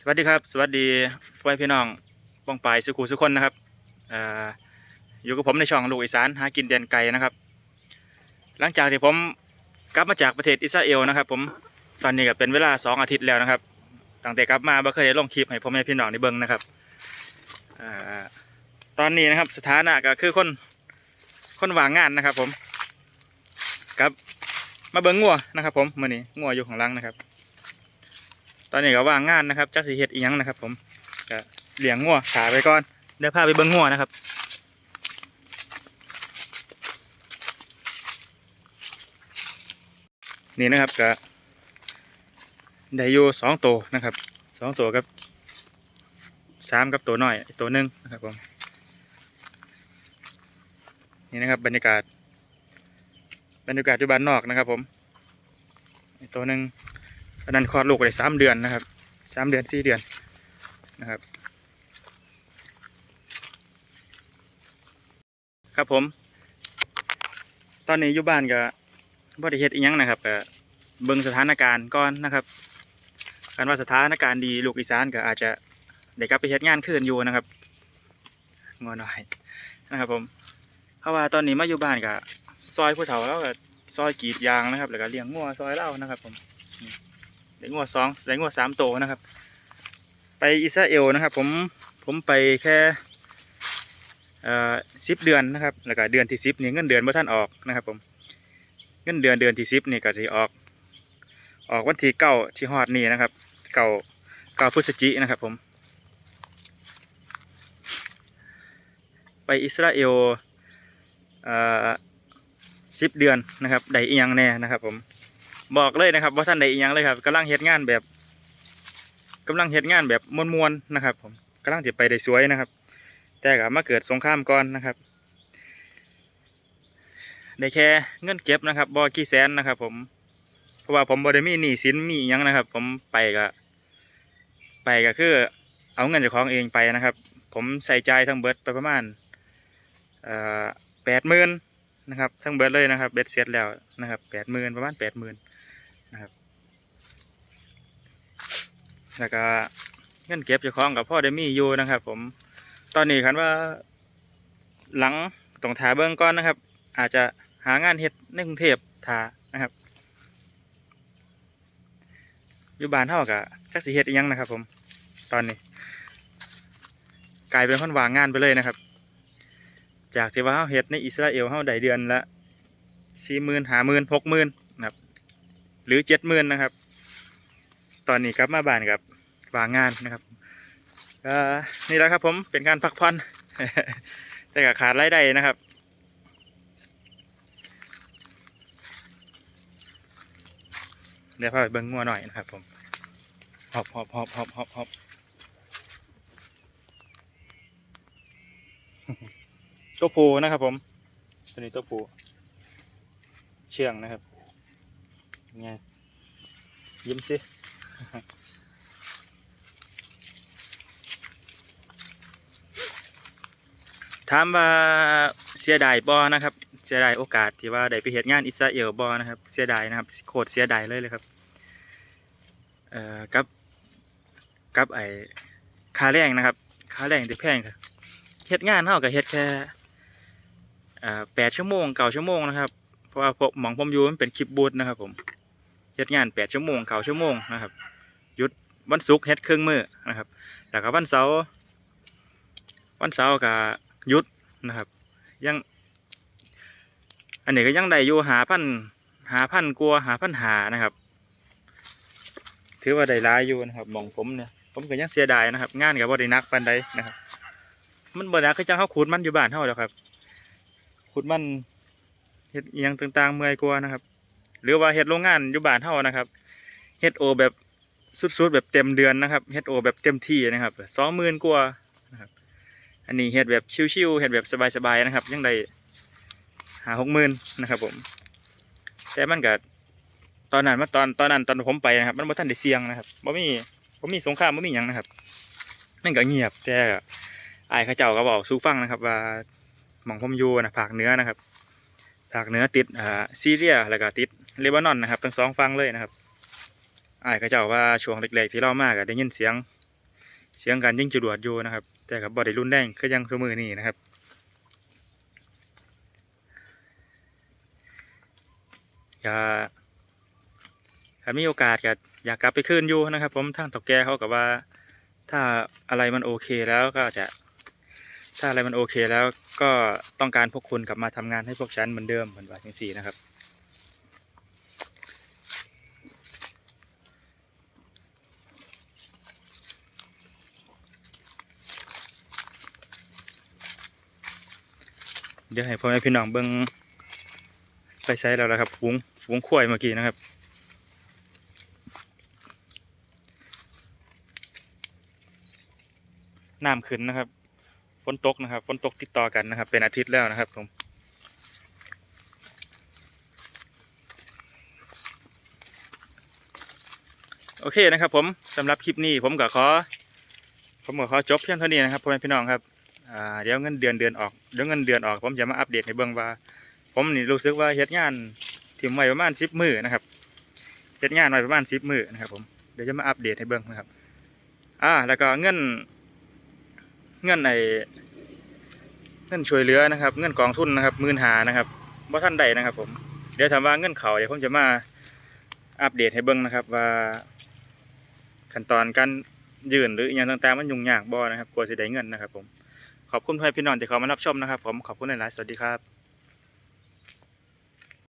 สวัสดีครับ สวัสดีพ่อพี่น้องบ้องปลายสุขุสุคนนะครับออยู่กับผมในช่องลูกอีสานหากินเดนไก่นะครับ หลังจากที่ผมกลับมาจากประเทศอิสราเอลนะครับ ผมตอนนี้ก็เป็นเวลาสองอาทิตย์แล้วนะครับตั้งแต่กลับมาบ่เคยได้ลงคลิปให้พ่อแม่พี่น้องได้เบิ่งนะครับอตอนนี้นะครับสถานะก็คือคนคนว่างงานนะครับ ผมกับมาเบิ่งงัวนะครับ ผมมื่อนี้งัวอยู่ข้างล่างนะครับ ตอนนี้ก็ว่างงานนะครับจักสิเฮ็ดอีหยังนะครับ ผมก็เลี้ยงงัวขาไปก่อนเดี๋ยวพาไปเบิ่งงัวนะครับนี่นะครับก็ได้อยู่สองตัวนะครับสองตัวกับสามกับตัวน้อยตัวหนึ่งนะครับผมนี่นะครับบรรยากาศบรรยากาศอยู่บ้านนอกนะครับผมตัวหนึ่ง อนนั้นคลอดลูกได้สามเดือนนะครับสามเดือนสี่เดือนนะครับ ครับผม ตอนนี้อยู่บ้านก็บ่ได้เฮ็ดอีหยังนะครับก็เบิ่งสถานการณ์ก่อนนะครับการว่าสถานการณ์ดีลูกอีสานก็อาจจะได้กลับไปเฮ็ดงานคืนอยู่นะครับงอหน่อยนะครับผมเพราะว่าตอนนี้มาอยู่บ้านก็ซอยผู้เฒ่าแล้วก็ซอยกีดยางนะครับ แล้วก็เลี้ยงงัวซอยเล่านะครับผม ได้งวดสองได้งวดสามโตนะครับ ไปอิสราเอลนะครับ ผมผมไปแค่เอ่อสิบเดือนนะครับแล้วก็เดือนที่สิบนี่เงินเดือนเมื่อท่านออกนะครับ ผมเงินเดือนเดือนที่สิบนี่ก็จะออก ออกวันที่เก้าที่ฮอดนี่นะครับเก้าเก้าพฤศจินะครับ ผม ไปอิสราเอลเอ่อสิบเดือนนะครับได้อียังแน่นะครับ ผม บอกเลยนะครับว่าท่านใดอีหยังเลยครับกำลังเฮ็ดงานแบบกำลังเฮ็ดงานแบบมวนๆนะครับ ผมกำลังจะไปได้สวยนะครับ แต่ก็มาเกิดสงครามก่อนนะครับได้แค่เงินเก็บนะครับบ่กี่แสนนะครับ ผมเพราะว่าผมบ่ได้มีหนี้สินมีอิหยังนะครับ ผมไปก็ไปก็คือ เอาเงินจากของเองไปนะครับ ผมใส่ใจทั้งเบิดไปประมาณแปดหมื่นนะครับ ทั้งเบิดเลยนะครับ เบ็ดเสร็จแล้วนะครับแปดหมื่นประมาณแปดหมื่น นะครับ แล้วก็เงินเก็บเจ้าของกับพ่อได้มีอยู่นะครับ ผม ตอนนี้คันว่า หลังต้องถาเบิ้องก่อนนะครับ อาจจะหางานเฮ็ดในกรุงเทพถานะครับอยู่บ้านเท่ากับจักสิเฮ็ดอีหยังนะครับ ผม ตอนนี้ กลายเป็นคนวางงานไปเลยนะครับ จากที่ว่าเฮาเฮ็ดในอิสราเอลเฮาได้เดือนละสี่หมื่นห้าหมื่นหกหมื่น หรือเจ็ดหมื่นนะครับ ตอนนี้กลับมาบ้านกับวางงานนะครับนี่แหละครับผมเป็นการพักผ่อนแต่ก็ขาดรายได้นะครับเดี๋ยวพาไปเบิ้งงัวหน่อยนะครับผมหอบหอบหอบหอบหอบหอบตัวผูนะครับผมตัวนี้ตัวผูเชื่องนะครับ ไงยิ้มสิถามว่าเสียดายบ่นะครับ เสียดายโอกาสที่ว่าได้ไปเฮ็ดงานอิสราเอลบ่นะครับ เสียดายนะครับโคตรเสียดายเลยเลยครับเอ่อกับกับไอ้ค่าแรงนะครับค่าแรงที่แพงครับเฮ็ดงานเท่ากับเฮ็ดแค่อ่าแปดชั่วโมงเก้าชั่วโมงนะครับ เพราะว่าผมมองผมอยู่มันเป็นคลิปบูธนะครับผม เฮ็ดงานแปดชั่วโมงเก้าชั่วโมงนะครับหยุดวันศุกร์เฮ็ดครึ่งมื้อนะครับแล้วก็วันเสาร์วันเสาร์ก็หยุดนะครับยังอันนี้ก็ยังได้อยู่หาพันหาพันกลัวหาพันหานะครับ ถือว่าได้หลายอยู่นะครับมองผมเนี่ยผมก็ยังเสียดายนะครับ งานกับบ่ได้นักปานใดนะครับ มันบ่หนักคือจังเขาขุดมันอยู่บ้านเท่าแล้วครับขุดมันเฮ็ดยังต่างๆเมื่อยกว่านะครับ หรือว่าเฮ็ดโรงงานอยู่บ้านเท่านะครับเฮ็ดโอแบบสุดๆแบบเต็มเดือนนะครับเฮ็ดโอแบบเต็มที่นะครับสองหมื่นกว่านะครับอันนี้เฮ็ดแบบชิวๆเฮ็ดแบบสบายๆนะครับ ยังได้หาหกหมื่นนะครับผมแต่มันก็ตอนนั้นมาตอนตอนนั้นตอนผมไปนะครับ มันบ่ทันได้เสี่ยงนะครับบ่มีบ่มีสงครามบ่มีหยังนะครับมันก็เงียบแต่ก็อายเขาเจ้าก็บอกสู้ฟังนะครับ ว่าหม่องผมอยู่นะภาคเนื้อนะครับภาคเนื้อติดอ่าซีเรียแล้วก็ติด เลบานอนนะครับทั้งสองฝั่งเลยนะครับอายเขาเจ้าว่าช่วงเล็กๆที่เรามากก็ได้ยินเสียงเสียงการยิงจรวดอยู่นะครับ แต่กับบอได้รุนแรงคือยังคือมือนี่นะครับอย่าถ้ามีโอกาสก็อยากกลับไปคืนอยู่นะครับ ผมทางตอกแกเขากับว่า ถ้าอะไรมันโอเคแล้วก็จะ ถ้าอะไรมันโอเคแล้วก็ต้องการพวกคุณกลับมาทำงานให้พวกฉันเหมือนเดิมเหมือนว่าจังสี่นะครับ ดี๋ยวให้พ่อแม่พี่น้องเบิ้งไปใช้แล้วละครับฝูงฝูงควยเมื่อกี้นะครับน้ำขึ้นนะครับฝนตกนะครับฝนตกติดต่อกันนะครับ เป็นอาทิตย์แล้วนะครับผมโอเคนะครับ ผมสำหรับคลิปนี้ผมก็ขอผมก็ขอจบเพียงเท่านี้นะครับพ่อแม่พี่น้องครับ อ่าเดี๋ยวเงินเดือนเดือนออกเดี๋ยวเงินเดือนออก ผมจะมาอัปเดตให้เบิ่งว่า ผมนี่รู้สึกว่าเฮ็ดงานถิ่มไว้ประมาณสิบมือนะครับเฮ็ดงานไว้ประมาณสิบมือนะครับผมเดี๋ยวจะมาอัปเดตให้เบิ่งนะครับ อ่า แล้วก็เงินเงินไอเงินช่วยเหลือนะครับ เงินกองทุนนะครับมื่นหานะครับว่าท่านใดนะครับ ผมเดี๋ยวถามว่าเงินเขาเดี๋ยวผมจะมาอัปเดตให้เบิ่งนะครับ ว่า ขั้นตอนการยื่นหรืออย่างต่างๆมันยุ่งยากบ่นะครับกลัวจะได้เงินนะครับ ผม ขอบคุณเพื่อนพี่น้องที่เขามารับชมนะครับ ผมขอบคุณหลายๆสวัสดีครับ